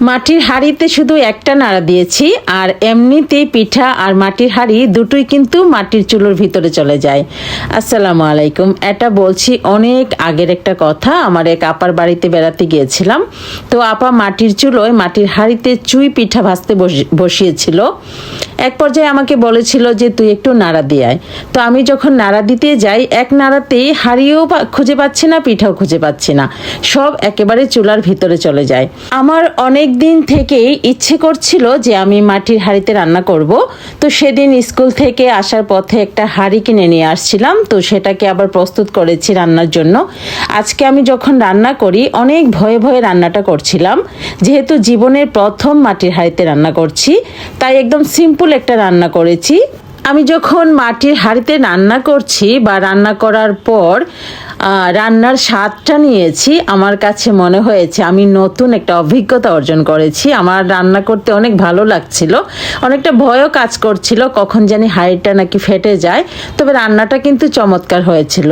মাটির হাঁড়িতে শুধু একটা নাড়া দিয়েছি, আর এমনিতেই পিঠা আর মাটির হাঁড়ি দুটোই কিন্তু মাটির চুলোর ভিতরে চলে যায়। আসসালামু আলাইকুম। এটা বলছি অনেক আগের একটা কথা, আমার এক আপার বাড়িতে বেড়াতে গিয়েছিলাম। তো আপা মাটির চুলোয় মাটির হাঁড়িতে চুই পিঠা ভাজতে বসি- বসিয়েছিল। এক পর্যায়ে আমাকে বলেছিল যে, তুই একটু নাড়া দিয়ে তো আমি যখন নাড়া দিতে যাই, এক নাড়াতেই হাঁড়িও খুঁজে পাচ্ছি না, পিঠাও খুঁজে পাচ্ছি না। সব একেবারে চুলার ভিতরে চলে যায়। আমার অনেক দিন থেকেই ইচ্ছে করছিল যে আমি মাটির হাঁড়িতে রান্না করব। তো সেদিন স্কুল থেকে আসার পথে একটা হাঁড়ি কিনে নিয়ে আসছিলাম। তো সেটাকে আবার প্রস্তুত করেছি রান্নার জন্য। আজকে আমি যখন রান্না করি, অনেক ভয়ে ভয়ে রান্নাটা করছিলাম। যেহেতু জীবনের প্রথম মাটির হাঁড়িতে রান্না করছি, তাই একদম সিম্পল একটা রান্না করেছি। আমি যখন মাটির হাঁড়িতে রান্না করছি বা রান্না করার পর রান্নার স্বাদটা নিয়েছি, আমার কাছে মনে হয়েছে আমি নতুন একটা অভিজ্ঞতা অর্জন করেছি। আমার রান্না করতে অনেক ভালো লাগছিল। অনেকটা ভয়ও কাজ করছিল কখন জানি হাড়িটা নাকি ফেটে যায়। তবে রান্নাটা কিন্তু চমৎকার হয়েছিল।